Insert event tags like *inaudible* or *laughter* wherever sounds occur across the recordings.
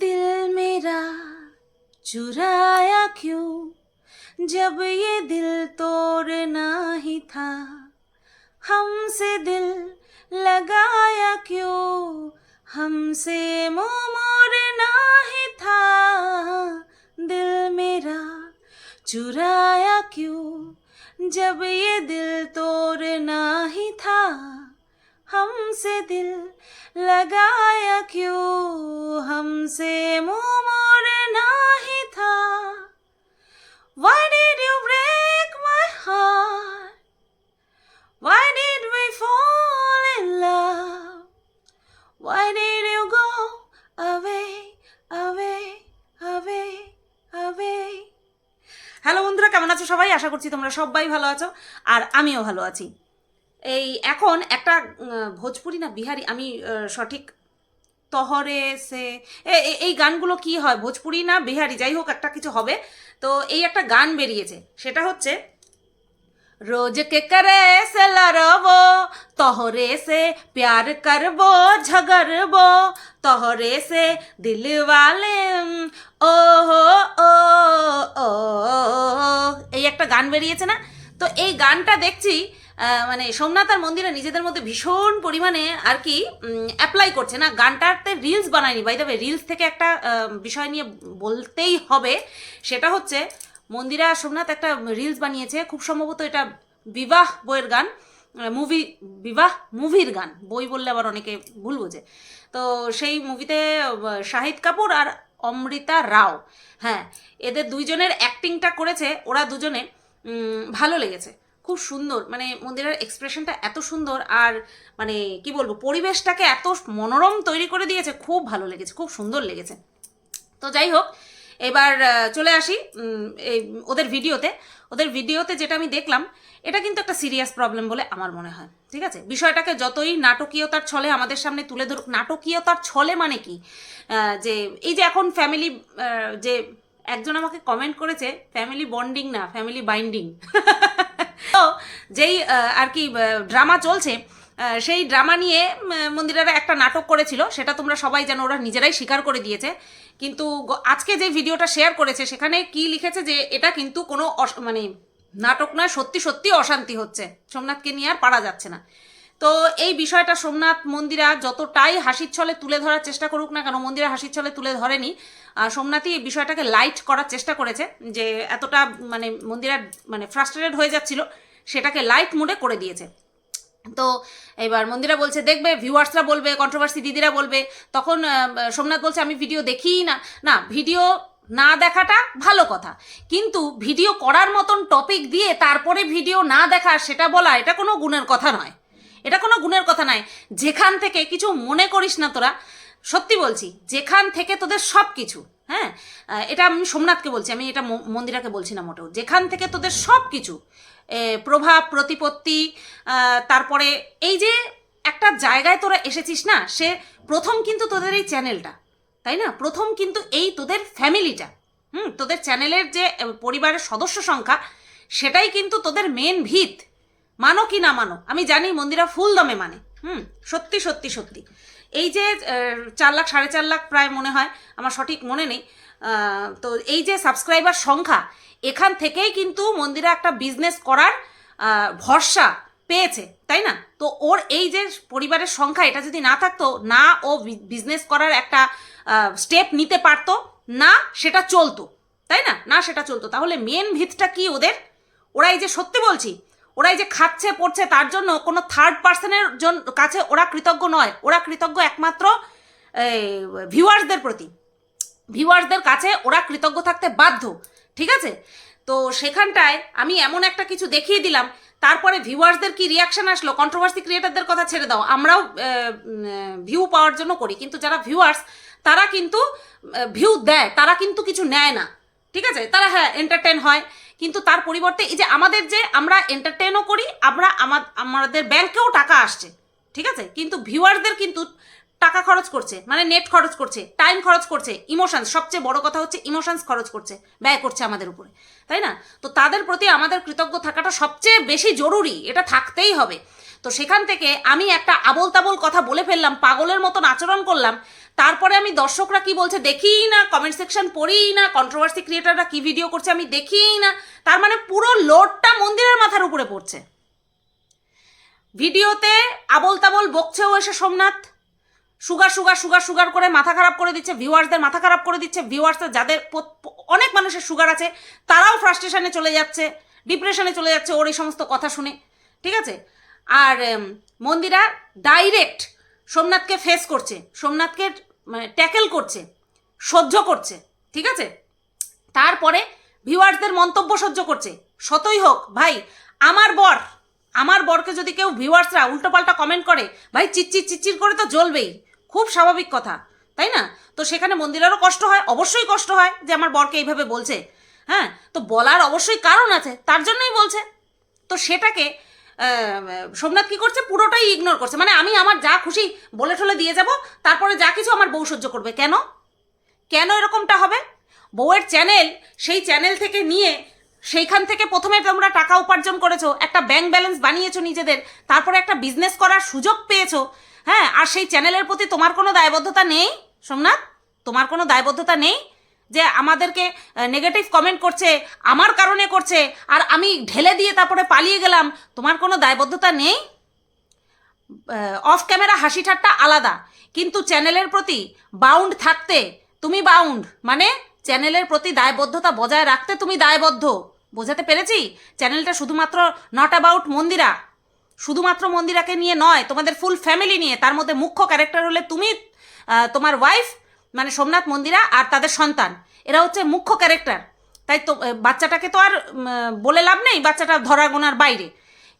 दिल मेरा चुराया क्यों? जब ये दिल तोड़ना ही था, हमसे दिल लगाया क्यों? हमसे मुँह मोड़ना ही था, दिल मेरा चुराया क्यों? जब ये दिल तोड़ना ही था, हमसे दिल लगाया क्यों? हमसे मुंह मोड़ना ही था Why did you break my heart? Why did we fall in love? Why did you go away, away, away, away? Hello বন্ধুরা কেমন আছো সবাই আশা করছি তোমরা সবাই ভালো আছো আর আমিও ভালো আছি এই এখন একটা উম, ভোজপুরি না বিহারি আমি আহ, সঠিক তহরে সে এই গানগুলো কি হয় ভোজপুরি না বিহারি যাই হোক একটা কিছু হবে তো এই একটা গান বেরিয়েছে সেটা হচ্ছে রোজ কে করে সে লড়ব তহরে সে প্যার করব ঝগড়বো তহরে সে দিলওয়ালে ও হো ও এই একটা গান বেরিয়েছে না তো এই গানটা দেখছি মানে সোমনাথ আর মন্দিরা নিজেদের মধ্যে ভীষণ পরিমাণে আর কি অ্যাপ্লাই করছে। না গানটাতে রিলস বানায়নি। বাই দেবে রিলস থেকে একটা বিষয় নিয়ে বলতেই হবে। সেটা হচ্ছে, মন্দিরা সোমনাথ একটা রিলস বানিয়েছে। খুব সম্ভবত এটা বিবাহ বইয়ের গান মুভি বিবাহ মুভির গান। বই বললে আবার অনেকে ভুল বোঝে। তো সেই মুভিতে শাহিদ কাপুর আর অমৃতা রাও। হ্যাঁ এদের দুইজনের অ্যাক্টিংটা করেছে। ওরা দুজনে ভালো লেগেছে। খুব সুন্দর। মানে মন্দিরের এক্সপ্রেশনটা এত সুন্দর আর মানে কি বলব, পরিবেশটাকে এত মনোরম তৈরি করে দিয়েছে, খুব ভালো লেগেছে, খুব সুন্দর লেগেছে। তো যাই হোক, এবার চলে আসি এই ওদের ভিডিওতে। ওদের ভিডিওতে যেটা আমি দেখলাম, এটা কিন্তু একটা সিরিয়াস প্রবলেম বলে আমার মনে হয়, ঠিক আছে? বিষয়টাকে যতই নাটকীয়তার ছলে আমাদের সামনে তুলে ধরুক, নাটকীয়তার ছলে মানে কি? যে এই যে এখন ফ্যামিলি যে একজন আমাকে কমেন্ট করেছে ফ্যামিলি বন্ডিং না ফ্যামিলি বাইন্ডিং *laughs* তো যেই আর কি ড্রামা চলছে সেই ড্রামা নিয়ে মন্দিরের একটা নাটক করেছিল, সেটা তোমরা সবাই যেন ওরা নিজেরাই স্বীকার করে দিয়েছে। কিন্তু আজকে যে ভিডিওটা শেয়ার করেছে, সেখানে কি লিখেছে যে এটা কিন্তু কোনো মানে নাটক নয়, সত্যি সত্যি অশান্তি হচ্ছে। সোমনাথকে নিয়ে আর পারা যাচ্ছে না। তো এই বিষয়টা সোমনাথ মন্দিরা যতটাই হাসির ছলে তুলে ধরার চেষ্টা করুক না কেন, মন্দিরা হাসির ছলে তুলে ধরেনি। সোমনাথই এই বিষয়টাকে লাইট করার চেষ্টা করেছে যে এতটা মানে মন্দিরা মানে ফ্রাস্ট্রেটেড হয়ে যাচ্ছিল, সেটাকে লাইট মুডে করে দিয়েছে। তো এবার মন্দিরা বলছে, দেখবে ভিউয়ার্সরা বলবে কন্ট্রোভার্সি দিদিরা বলবে। তখন সোমনাথ বলছে, আমি ভিডিও দেখিই না। না ভিডিও না দেখাটা ভালো কথা। কিন্তু ভিডিও করার মতন টপিক দিয়ে তারপরে ভিডিও না দেখা, সেটা বলা এটা কোনো গুণের কথা নয়। এটা কোনো গুণের কথা নয়। যেখান থেকে কিছু মনে করিস না তোরা, সত্যি বলছি, যেখান থেকে তোদের সব কিছু হ্যাঁ এটা আমি সোমনাথকে বলছি, আমি এটা মন্দিরাকে বলছি না মোটেও। যেখান থেকে তোদের সব কিছু প্রভাব, প্রতিপত্তি তারপরে এই যে একটা জায়গায় তোরা এসেছিস না, সে প্রথম কিন্তু তোদের এই চ্যানেলটা, তাই না? প্রথম কিন্তু এই তোদের ফ্যামিলিটা, হুম? তোদের চ্যানেলের যে পরিবারের সদস্য সংখ্যা, সেটাই কিন্তু তোদের মেন ভিত। মানো কি না মানো? আমি জানি মন্দিরা ফুল দমে মানে। হুম, সত্যি সত্যি সত্যি। এই যে চার লাখ, সাড়ে চার লাখ প্রায় মনে হয়, আমার সঠিক মনে নেই। তো এই যে সাবস্ক্রাইবার সংখ্যা, এখান থেকেই কিন্তু মন্দিরা একটা বিজনেস করার ভরসা পেয়েছে, তাই না? তো ওর এই যে পরিবারের সংখ্যা, এটা যদি না থাকতো, না ও বিজনেস করার একটা স্টেপ নিতে পারতো, না সেটা চলতো, তাই না? না সেটা চলতো। তাহলে মেন ভিতটা কি ওদের? ওরা এই যে সত্যি বলছি ওরা এই যে খাচ্ছে, পড়ছে, তার জন্য কোনো থার্ড পার্সনের কাছে ওরা কৃতজ্ঞ নয়। ওরা কৃতজ্ঞ একমাত্র ভিউয়ার্সদের প্রতি। ভিউয়ার্সদের কাছে ওরা কৃতজ্ঞ থাকতে বাধ্য, ঠিক আছে? তো সেখানটায় আমি এমন একটা কিছু দেখিয়ে দিলাম, তারপরে ভিউয়ার্সদের কি রিয়াকশন আসলো? কন্ট্রোভার্সি ক্রিয়েটারদের কথা ছেড়ে দাও। আমরাও ভিউ পাওয়ার জন্য করি, কিন্তু যারা ভিউয়ার্স তারা কিন্তু ভিউ দেয়, তারা কিন্তু কিছু নেয় না। ঠিক আছে? তারা হ্যাঁ এন্টারটেন হয়। কিন্তু তার পরিবর্তে এই যে আমাদের যে আমরা এন্টারটেনও করি, আমরা আমা- আমাদের ব্যাংকেও টাকা আসছে। ঠিক আছে? কিন্তু ভিউয়ারদের কিন্তু টাকা খরচ করছে মানে নেট খরচ করছে টাইম খরচ করছে ইমোশনস সবচেয়ে বড় কথা হচ্ছে ইমোশনস খরচ করছে, ব্যয় করছে আমাদের উপরে। তাই না? তো তাদের প্রতি আমাদের কৃতজ্ঞ থাকাটা সবচেয়ে বেশি জরুরি, এটা থাকতেই হবে। তো সেখান থেকে আমি একটা আবল তাবল কথা বলে ফেললাম, পাগলের মতন আচরণ করলাম তারপরে আমি দর্শকরা কি বলছে দেখিই না কমেন্ট সেকশন পড়িই না কন্ট্রোভার্সি ক্রিয়েটাররা কি ভিডিও করছে আমি দেখিই না, তার মানে পুরো লোডটা মন্দিরের মাথার উপরে পড়ছে। ভিডিওতে আবল তাবল বকছেও এসে Somnath, sugar sugar sugar sugar করে মাথা খারাপ করে দিচ্ছে, ভিউয়ার্সদের মাথা খারাপ করে দিচ্ছে ভিউয়ার্সদের যাদের অনেক মানুষের সুগার আছে, তারাও ফ্রাস্ট্রেশনে চলে যাচ্ছে ডিপ্রেশনে চলে যাচ্ছে, ওর এই সমস্ত কথা শুনে, ঠিক আছে? আর মন্দিরা ডাইরেক্ট সোমনাথকে ফেস করছে, সোমনাথকে ট্যাকেল করছে, সহ্য করছে, ঠিক আছে? তারপরে ভিউয়ার্সদের মন্তব্য সহ্য করছে, সতই হোক, ভাই, আমার বর, আমার বরকে যদি কেউ ভিউয়ার্সরা উল্টোপাল্টা কমেন্ট করে, ভাই, চিচ্চির চিচ্চির করে তো জ্বলবেই, খুব স্বাভাবিক কথা, তাই না? তো সেখানে মন্দিরেরও কষ্ট হয়, অবশ্যই কষ্ট হয় যে আমার বরকে এইভাবে বলছে হ্যাঁ? তো বলার অবশ্যই কারণ আছে, তার জন্যই বলছে। তো সেটাকে সোমনাথ কি করছে? পুরোটাই ইগনোর করছে। মানে আমি আমার যা খুশি বলে ঠলে দিয়ে যাব, তারপরে যা কিছু আমার বউ সহ্য করবে। কেন? কেন এরকমটা হবে? বউয়ের চ্যানেল সেই চ্যানেল থেকে নিয়ে সেইখান থেকে প্রথমে তোমরা টাকা উপার্জন করেছ, একটা ব্যাংক ব্যালেন্স বানিয়েছো নিজেদের, তারপরে একটা বিজনেস করার সুযোগ পেয়েছ হ্যাঁ? আর সেই চ্যানেলের প্রতি তোমার কোনো দায়বদ্ধতা নেই, সোমনাথ? তোমার কোনো দায়বদ্ধতা নেই? যে আমাদেরকে নেগেটিভ কমেন্ট করছে, আমার কারণে করছে, আর আমি ঢেলে দিয়ে তারপরে পালিয়ে গেলাম, তোমার কোনো দায়বদ্ধতা নেই? অফ ক্যামেরা হাসি ঠাট্টা আলাদা, কিন্তু চ্যানেলের প্রতি বাউন্ড থাকতে তুমি বাউন্ড মানে চ্যানেলের প্রতি দায়বদ্ধতা বজায় রাখতে তুমি দায়বদ্ধ। বোঝাতে পেরেছি? চ্যানেলটা শুধুমাত্র নট অ্যাবাউট মন্দিরা, শুধুমাত্র মন্দিরাকে নিয়ে নয়, তোমাদের ফুল ফ্যামিলি নিয়ে, তার মধ্যে মুখ্য ক্যারেক্টার হলে তুমি তোমার ওয়াইফ মানে সোমনাথ মন্দিরা আর তাদের সন্তান। এরা হচ্ছে মুখ্য ক্যারেক্টার তাই তো বাচ্চাটাকে তো আর বলে লাভ নেই, বাচ্চাটা ধরা গোনার বাইরে।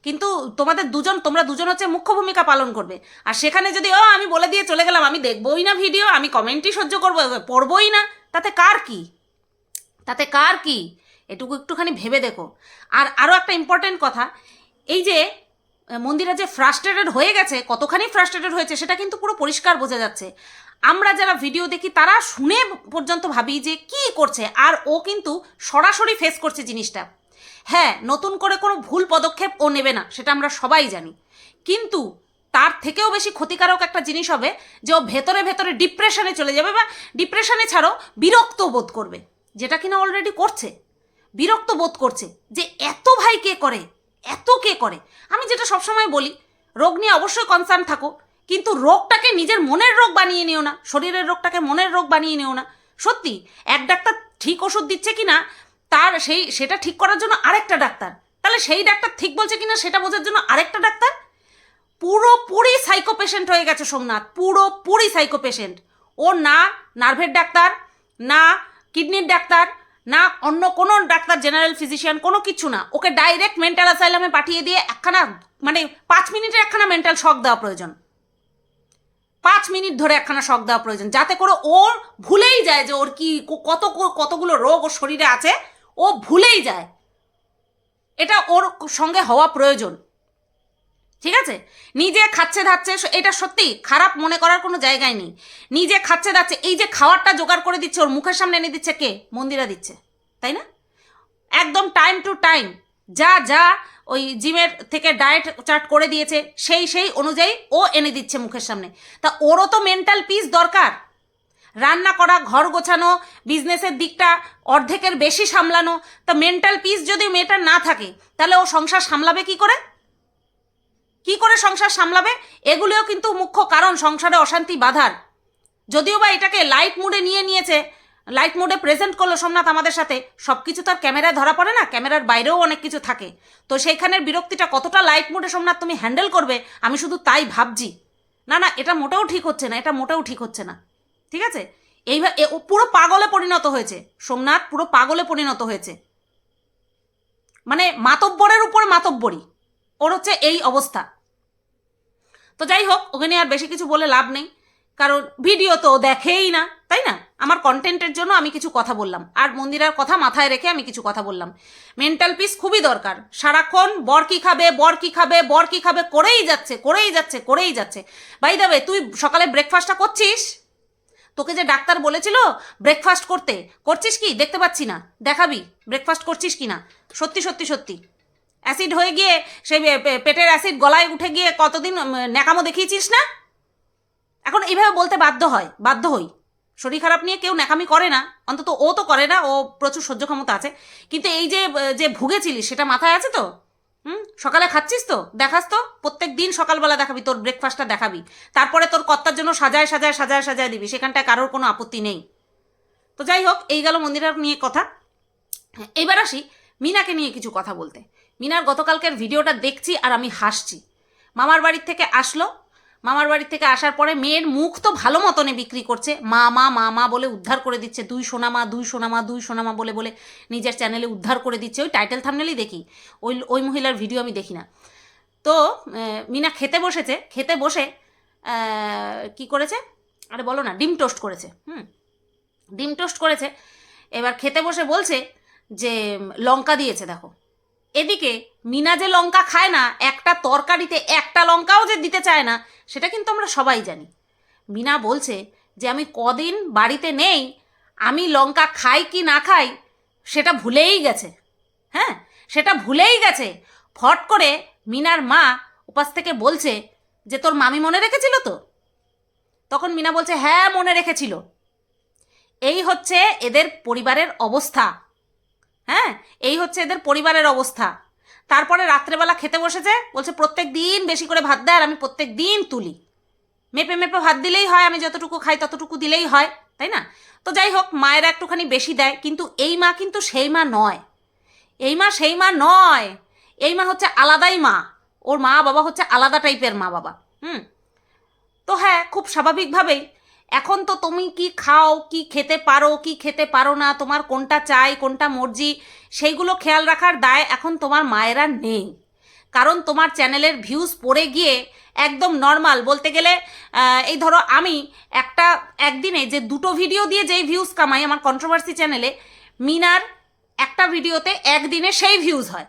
কিন্তু তোমাদের দুজন, তোমরা দুজন হচ্ছে মুখ্য ভূমিকা পালন করবে। আর সেখানে যদি, ও, আমি বলে দিয়ে চলে গেলাম, আমি দেখবই না ভিডিও আমি কমেন্টই সহ্য করব পড়বই না। তাতে কার কি? তাতে কার কি? এটুকু একটুখানি ভেবে দেখো। আর আরও একটা ইম্পর্টেন্ট কথা, এই যে মন্দিরা যে ফ্রাস্ট্রেটেড হয়ে গেছে, কতখানি ফ্রাস্ট্রেটেড হয়েছে, সেটা কিন্তু পুরো পরিষ্কার বোঝা যাচ্ছে। আমরা যারা ভিডিও দেখি, তারা শুনে পর্যন্ত ভাবি যে কি করছে, আর ও কিন্তু সরাসরি ফেস করছে জিনিসটা। হ্যাঁ নতুন করে কোনো ভুল পদক্ষেপ ও নেবে না, সেটা আমরা সবাই জানি। কিন্তু তার থেকেও বেশি ক্ষতিকারক একটা জিনিস হবে যে ও ভেতরে ভেতরে ডিপ্রেশনে চলে যাবে বা ডিপ্রেশনে ছাড়ো বিরক্ত বোধ করবে, যেটা কিনা অলরেডি করছে। বিরক্ত বোধ করছে যে এত ভাই কে করে, এত কে করে। আমি যেটা সবসময় বলি, রোগ নিয়ে অবশ্যই কনসার্ন থাকো কিন্তু রোগটাকে নিজের মনের রোগ বানিয়ে নিও না। শরীরের রোগটাকে মনের রোগ বানিয়ে নিও না। সত্যি, এক ডাক্তার ঠিক ওষুধ দিচ্ছে কিনা, তার সেই, সেটা ঠিক করার জন্য আরেকটা ডাক্তার। তাহলে সেই ডাক্তার ঠিক বলছে কিনা, সেটা বোঝার জন্য আরেকটা ডাক্তার? পুরোপুরি সাইকো পেশেন্ট হয়ে গেছে সোমনাথ, পুরোপুরি সাইকো পেশেন্ট ও না নার্ভের ডাক্তার, না কিডনির ডাক্তার, না অন্য কোনো ডাক্তার জেনারেল ফিজিশিয়ান কোনো কিছু না। ওকে ডাইরেক্ট মেন্টাল অ্যাসাইলামে পাঠিয়ে দিয়ে একখানা মানে পাঁচ মিনিটের একখানা মেন্টাল শখ দেওয়া প্রয়োজন। পাঁচ মিনিট ধরে একখানা শক দেওয়া প্রয়োজন। যাতে করে ওর ভুলেই যায় যে ওর কি কত কতগুলো রোগ ওর শরীরে আছে, ও ভুলেই যায়। এটা ওর সঙ্গে হওয়া প্রয়োজন। ঠিক আছে? নিজে খাচ্ছে ধাচ্ছে এটা সত্যি খারাপ মনে করার কোনো জায়গায় নেই। নিজে খাচ্ছে ধাচ্ছে, এই যে খাবারটা জোগাড় করে দিচ্ছে, ওর মুখের সামনে এনে দিচ্ছে কে? মন্দিরা দিচ্ছে। তাই না? একদম টাইম টু টাইম যা যা ওই জিমের থেকে ডায়েট চার্ট করে দিয়েছে, সেই সেই অনুযায়ী ও এনে দিচ্ছে মুখের সামনে। তা ওরও তো মেন্টাল পিস দরকার। রান্না করা, ঘর গোছানো বিজনেসের দিকটা অর্ধেকের বেশি সামলানো, তা মেন্টাল পিস যদি মেয়েটার না থাকে, তাহলে ও সংসার সামলাবে কি করে? কি করে সংসার সামলাবে? এগুলিও কিন্তু মুখ্য কারণ সংসারে অশান্তি বাধার। যদিও বা এটাকে লাইট মুডে নিয়ে নিয়েছে লাইট মোডে প্রেজেন্ট করল সোমনাথ আমাদের সাথে। সব কিছু তো আর ক্যামেরায় ধরা পড়ে না, ক্যামেরার বাইরেও অনেক কিছু থাকে। তো সেইখানের বিরক্তিটা কতটা লাইট মোডে সোমনাথ তুমি হ্যান্ডেল করবে, আমি শুধু তাই ভাবছি। না না, এটা মোটেও ঠিক হচ্ছে না, এটা মোটেও ঠিক হচ্ছে না। ঠিক আছে? এইভাবে পুরো পাগলে পরিণত হয়েছে। সোমনাথ পুরো পাগলে পরিণত হয়েছে। মানে মাতব্বরের উপর মাতব্বরি। ওর হচ্ছে এই অবস্থা। তো যাই হোক, ওখানে আর বেশি কিছু বলে লাভ নেই। কারণ ভিডিও তো দেখেই না, তাই না? আমার কন্টেন্টের জন্য আমি কিছু কথা বললাম। আর মন্দিরার কথা মাথায় রেখে আমি কিছু কথা বললাম। মেন্টাল পিস খুবই দরকার। সারাক্ষণ বর কি খাবে, বর কি খাবে, বর কি খাবে, করেই যাচ্ছে করেই যাচ্ছে করেই যাচ্ছে। বাই দাবে তুই সকালে ব্রেকফাস্টটা করছিস? তোকে যে ডাক্তার বলেছিল ব্রেকফাস্ট করতে, করছিস কি? দেখতে পাচ্ছি না। দেখাবি ব্রেকফাস্ট করছিস কি না সত্যি সত্যি সত্যি। অ্যাসিড হয়ে গিয়ে, সেই পেটের অ্যাসিড গলায় উঠে গিয়ে কতদিন ন্যাকামো দেখিয়েছিস না? এখন এইভাবে বলতে বাধ্য হয়, বাধ্য হই। শরীর খারাপ নিয়ে কেউ ন্যাকামি করে না, অন্তত ও তো করে না, ও প্রচুর সহ্য ক্ষমতা আছে। কিন্তু এই যে যে ভুগেছিলিস সেটা মাথায় আছে তো? হুম? সকালে খাচ্ছিস তো? দেখাস তো? প্রত্যেক দিন সকালবেলা দেখাবি, তোর ব্রেকফাস্টটা দেখাবি। তারপরে তোর কর্তার জন্য সাজায় সাজায় সাজায় সাজায় দিবি। সেখানটায় কারোর কোনো আপত্তি নেই। তো যাই হোক, এই গেল মন্দিরার নিয়ে কথা। এইবার আসি মিনাকে নিয়ে কিছু কথা বলতে। মিনার গতকালকের ভিডিওটা দেখছি আর আমি হাসছি। মামার বাড়ির থেকে আসলো মামার বাড়ির থেকে আসার পরে মেয়ের মুখ তো ভালো মতনে বিক্রি করছে। মা মা মা মা বলে উদ্ধার করে দিচ্ছে। দুই সোনামা দুই সোনামা দুই সোনামা বলে বলে নিজের চ্যানেলে উদ্ধার করে দিচ্ছে। ওই টাইটেল থামনেলেই দেখি। ওই ওই মহিলার ভিডিও আমি দেখি না। তো মিনা খেতে বসেছে। খেতে বসে কি করেছে? আরে বলো না, ডিম টোস্ট করেছে। হুম, ডিম টোস্ট করেছে। এবার খেতে বসে বলছে যে, লঙ্কা দিয়েছে, দেখো। এদিকে মিনা যে লঙ্কা খায় না, একটা তরকারিতে একটা লঙ্কাও যে দিতে চায় না, সেটা কিন্তু আমরা সবাই জানি। মিনা বলছে যে, আমি কদিন বাড়িতে নেই, আমি লঙ্কা খাই কি না খাই, সেটা ভুলেই গেছে। হ্যাঁ সেটা ভুলেই গেছে। ফট করে মিনার মা উপাস থেকে বলছে যে, তোর মামি মনে রেখেছিল তো? তখন মিনা বলছে হ্যাঁ মনে রেখেছিল। এই হচ্ছে এদের পরিবারের অবস্থা। হ্যাঁ এই হচ্ছে এদের পরিবারের অবস্থা। তারপরে রাত্রেবেলা খেতে বসেছে, বলছে, প্রত্যেক দিন বেশি করে ভাত দেয় আর আমি প্রত্যেক দিন তুলি। মেপে মেপে ভাত দিলেই হয়, আমি যতটুকু খাই ততটুকু দিলেই হয়, তাই না? তো যাই হোক, মায়েরা একটুখানি বেশি দেয়, কিন্তু এই মা কিন্তু সেই মা নয়। এই মা সেই মা নয়। এই মা হচ্ছে আলাদাই মা। ওর মা বাবা হচ্ছে আলাদা টাইপের মা বাবা, হুম? তো হ্যাঁ খুব স্বাভাবিকভাবেই এখন তো তুমি কি খাও, কি খেতে পারো, কি খেতে পারো না, তোমার কোনটা চাই, কোনটা মর্জি, সেইগুলো খেয়াল রাখার দায় এখন তোমার মায়েরা নেই। কারণ তোমার চ্যানেলের ভিউজ পড়ে গিয়ে একদম নর্মাল বলতে গেলে এই ধরো আমি একটা একদিনে যে দুটো ভিডিও দিয়ে যেই ভিউজ কামাই আমার কন্ট্রোভার্সি চ্যানেলে মিনার একটা ভিডিওতে একদিনে সেই ভিউজ হয়।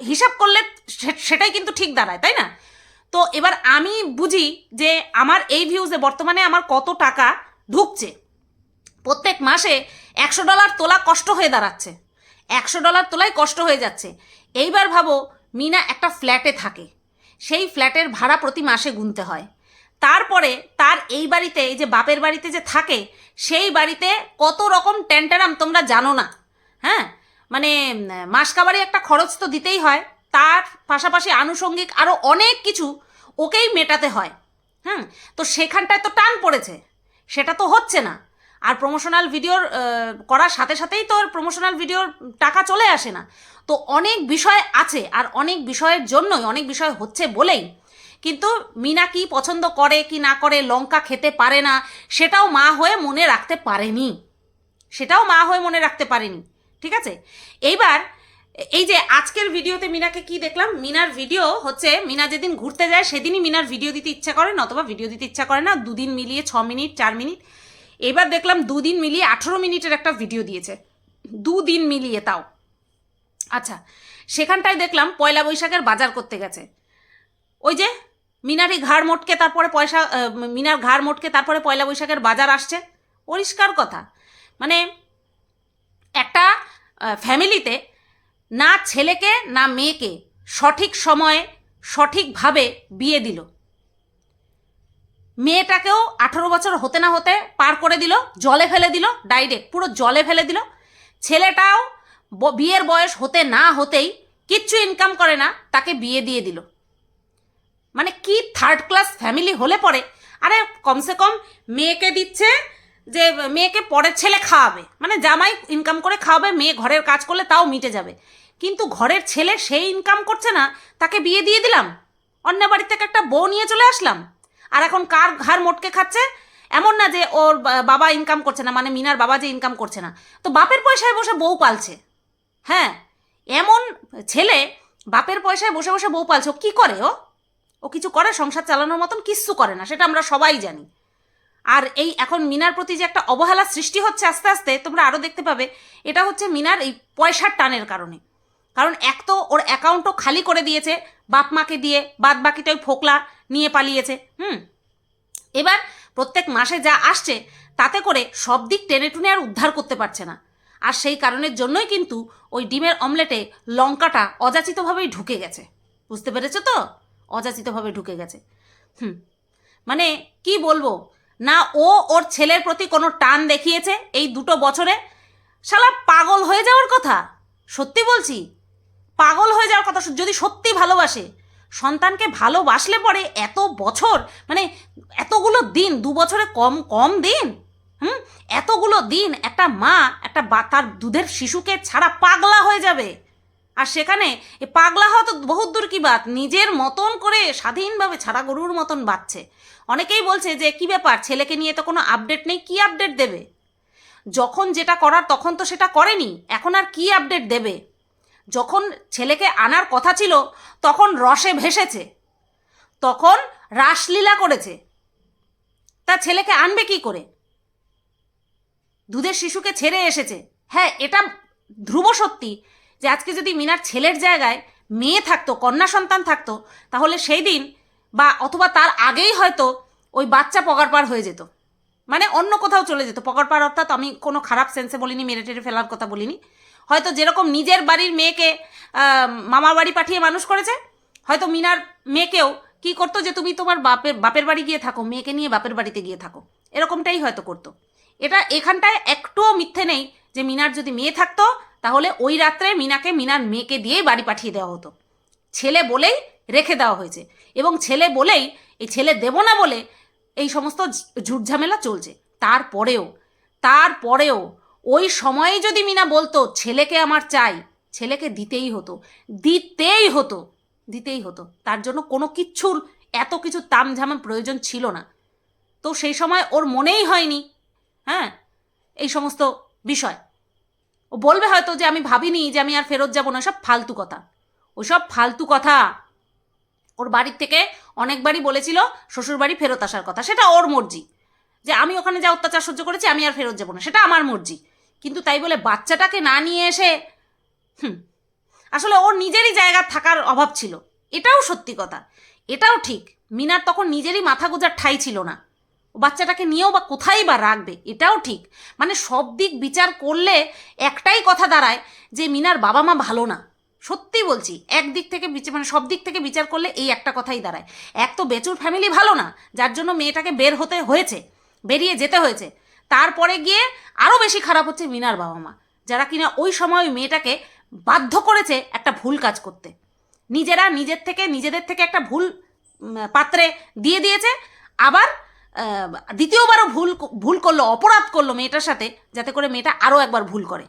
হিসাব করলে সেটাই কিন্তু ঠিক দাঁড়ায়, তাই না? তো এবার আমি বুঝি যে আমার এই ভিউজে বর্তমানে আমার কত টাকা ঢুকছে। প্রত্যেক মাসে একশো ডলার তোলা কষ্ট হয়ে দাঁড়াচ্ছে। একশো ডলার তোলাই কষ্ট হয়ে যাচ্ছে। এইবার ভাবো, মিনা একটা ফ্ল্যাটে থাকে। সেই ফ্ল্যাটের ভাড়া প্রতি মাসে গুনতে হয়। তারপরে তার এই বাড়িতে, এই যে বাপের বাড়িতে যে থাকে, সেই বাড়িতে কত রকম ট্যান্টারাম তোমরা জানো না। হ্যাঁ? মানে মাসকাবারি একটা খরচ তো দিতেই হয়। তার পাশাপাশি আনুষঙ্গিক আরও অনেক কিছু ওকেই মেটাতে হয়। হ্যাঁ তো সেখানটায় তো টান পড়েছে। সেটা তো হচ্ছে না। আর প্রমোশনাল ভিডিওর করার সাথে সাথেই তো প্রমোশনাল ভিডিওর টাকা চলে আসে না। তো অনেক বিষয় আছে আর অনেক বিষয়ের জন্যই, অনেক বিষয় হচ্ছে বলেই। কিন্তু মিনা কি পছন্দ করে, কি না করে, লঙ্কা খেতে পারে না, সেটাও মা হয়ে মনে রাখতে পারেনি। সেটাও মা হয়ে মনে রাখতে পারেনি। ঠিক আছে? এইবার এই যে আজকের ভিডিওতে মিনাকে কি দেখলাম? মিনার ভিডিও হচ্ছে, মিনা যেদিন ঘুরতে যায় সেদিনই মিনার ভিডিও দিতে ইচ্ছা করে নতবা ভিডিও দিতে ইচ্ছা করে না, দুদিন মিলিয়ে ছ মিনিট, চার মিনিট। এবার দেখলাম দুদিন মিলিয়ে আঠেরো মিনিটের একটা ভিডিও দিয়েছে। দুদিন মিলিয়ে তাও। আচ্ছা সেখানটায় দেখলাম পয়লা বৈশাখের বাজার করতে গেছে। ওই যে মিনারই ঘাড় মোটকে তারপরে পয়সা মিনার ঘাড় মোটকে তারপরে পয়লা বৈশাখের বাজার আসছে। পরিষ্কার কথা। মানে একটা ফ্যামিলিতে না ছেলেকে, না মেয়েকে সঠিক সময়ে, সঠিকভাবে বিয়ে দিল। মেয়েটাকেও আঠারো বছর হতে না হতে পার করে দিল, জলে ফেলে দিল ডাইরেক্ট পুরো জলে ফেলে দিল। ছেলেটাও বিয়ের বয়স হতে না হতেই কিচ্ছু ইনকাম করে না, তাকে বিয়ে দিয়ে দিল। মানে কি থার্ড ক্লাস ফ্যামিলি হলে পরে? আরে, কমসে কম মেয়েকে দিচ্ছে যে মেয়েকে পরের ছেলে খাওয়াবে। মানে জামাই ইনকাম করে খাওয়াবে, মেয়ে ঘরের কাজ করলে তাও মিটে যাবে। কিন্তু ঘরের ছেলে সেই ইনকাম করছে না, তাকে বিয়ে দিয়ে দিলাম। অন্য বাড়ি থেকে একটা বউ নিয়ে চলে আসলাম। আর এখন কার ঘাড় মোটকে খাচ্ছে? এমন না যে ওর বাবা ইনকাম করছে না মানে মিনার বাবা যে ইনকাম করছে না। তো বাপের পয়সায় বসে বউ পালছে। হ্যাঁ এমন ছেলে বাপের পয়সায় বসে বসে বউ পালছে। ও কী করে ও? ও কিছু করে, সংসার চালানোর মতন কিচ্ছু করে না, সেটা আমরা সবাই জানি। আর এই এখন মিনার প্রতি যে একটা অবহেলা সৃষ্টি হচ্ছে আস্তে আস্তে, তোমরা আরও দেখতে পাবে, এটা হচ্ছে মিনার এই পয়সার টানের কারণে। কারণ এক তো ওর অ্যাকাউন্টও খালি করে দিয়েছে, বাপ মাকে দিয়ে, বাদ বাকিটা ওই ফোকলা নিয়ে পালিয়েছে, হুম? এবার প্রত্যেক মাসে যা আসছে, তাতে করে সব দিক টেনে টুনে আর উদ্ধার করতে পারছে না। আর সেই কারণের জন্যই কিন্তু ওই ডিমের অমলেটে লঙ্কাটা অযাচিতভাবেই ঢুকে গেছে। বুঝতে পেরেছ তো? অযাচিতভাবে ঢুকে গেছে। হুম। মানে কি বলব? না ও ওর ছেলের প্রতি কোনো টান দেখিয়েছে এই দুটো বছরে? শালা পাগল হয়ে যাওয়ার কথা? সত্যি বলছি? পাগল হয়ে যাওয়ার কথা যদি সত্যি ভালোবাসে, সন্তানকে ভালোবাসলে পরে এত বছর মানে এতগুলো দিন, দু বছরে কম কম দিন? হুম? এতগুলো দিন একটা মা, একটা বা তার দুধের শিশুকে ছাড়া পাগলা হয়ে যাবে। আর সেখানে পাগলা হওয়া তো বহুত দূর কি বাত? নিজের মতন করে স্বাধীনভাবে ছাড়া গরুর মতন বাচ্ছে। অনেকেই বলছে যে, কি ব্যাপার? ছেলেকে নিয়ে তো কোনো আপডেট নেই, কি আপডেট দেবে? যখন যেটা করার, তখন তো সেটা করেনি, এখন আর কি আপডেট দেবে? যখন ছেলেকে আনার কথা ছিল, তখন রসে ভেসেছে, তখন রাসলীলা করেছে, তা ছেলেকে আনবে কি করে? দুধের শিশুকে ছেড়ে এসেছে। হ্যাঁ এটা ধ্রুব সত্যি যে, আজকে যদি মিনার ছেলের জায়গায় মেয়ে থাকতো, কন্যা সন্তান থাকতো, তাহলে সেই দিন বা অথবা তার আগেই হয়তো ওই বাচ্চা পগার পার হয়ে যেত। মানে অন্য কোথাও চলে যেত। পগার পার অর্থাৎ আমি কোনো খারাপ সেন্সে বলিনি, মেরে টেরে ফেলার কথা বলিনি। হয়তো যেরকম নিজের বাড়ির মেয়েকে মামার বাড়ি পাঠিয়ে মানুষ করেছে, হয়তো মিনার মেয়েকেও কি করতো যে তুমি তোমার বাপের বাপের বাড়ি গিয়ে থাকো, মেয়েকে নিয়ে বাপের বাড়িতে গিয়ে থাকো। এরকমটাই হয়তো করতো। এটা এখানটায় একটুও মিথ্যে নেই যে মিনার যদি মেয়ে থাকতো, তাহলে ওই রাত্রে মিনাকে মিনার মেয়েকে দিয়েই বাড়ি পাঠিয়ে দেওয়া হতো। ছেলে বলেই রেখে দেওয়া হয়েছে। এবং ছেলে বলেই, এই ছেলে দেব না বলে এই সমস্ত ঝুট ঝামেলা চলছে। তারপরেও তারপরেও ওই সময়ে যদি মিনা বলতো, ছেলেকে আমার চাই, ছেলেকে দিতেই হতো দিতেই হতো দিতেই হতো, তার জন্য কোনো কিচ্ছুর এত কিছু তামঝামের প্রয়োজন ছিল না। তো সেই সময় ওর মনেই হয়নি হ্যাঁ এই সমস্ত বিষয়। ও বলবে হয়তো যে আমি ভাবিনি যে আমি আর ফেরত যাব না সব ফালতু কথা। ওসব ফালতু কথা। ওর বাড়ির থেকে অনেকবারই বলেছিল শ্বশুর বাড়ি ফেরত আসার কথা। সেটা ওর মর্জি। যে আমি ওখানে যা অত্যাচার সহ্য করেছি, আমি আর ফেরত যাব না। সেটা আমার মর্জি। কিন্তু তাই বলে বাচ্চাটাকে না নিয়ে এসে, হুম, আসলে ওর নিজেরই জায়গা থাকার অভাব ছিল। এটাও সত্যি কথা। এটাও ঠিক। মিনার তখন নিজেরই মাথা গোজার ঠাই ছিল না। ও বাচ্চাটাকে নিয়েও বা কোথায় বা রাখবে, এটাও ঠিক। মানে সব দিক বিচার করলে একটাই কথা দাঁড়ায় যে মিনার বাবা মা ভালো না। সত্যি বলছি একদিক থেকে বিচার মানে সব দিক থেকে বিচার করলে এই একটা কথাই দাঁড়ায়। এক তো বেচুর ফ্যামিলি ভালো না, যার জন্য মেয়েটাকে বের হতে হয়েছে, বেরিয়ে যেতে হয়েছে। তারপরে গিয়ে আরও বেশি খারাপ হচ্ছে মিনার বাবা মা যারা কিনা ওই সময় ওই মেয়েটাকে বাধ্য করেছে একটা ভুল কাজ করতে। নিজেরা নিজের থেকে, নিজেদের থেকে একটা ভুল পাত্রে দিয়ে দিয়েছে, আবার দ্বিতীয়বারও ভুল ভুল করল, অপরাধ করল মেয়েটার সাথে, যাতে করে মেয়েটা আরও একবার ভুল করে।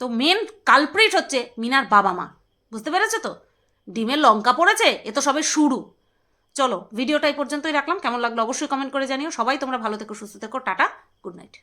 তো মেন কালপ্রিট হচ্ছে মিনার বাবা মা। বুঝতে পেরেছ তো? ডিমের লঙ্কা পড়েছে, এ তো সবে শুরু। চলো ভিডিওটা এই পর্যন্তই রাখলাম। কেমন লাগল অবশ্যই কমেন্ট করে জানিও। সবাই তোমরা ভালো থেকো, সুস্থ থেকো, টাটা গুড নাইট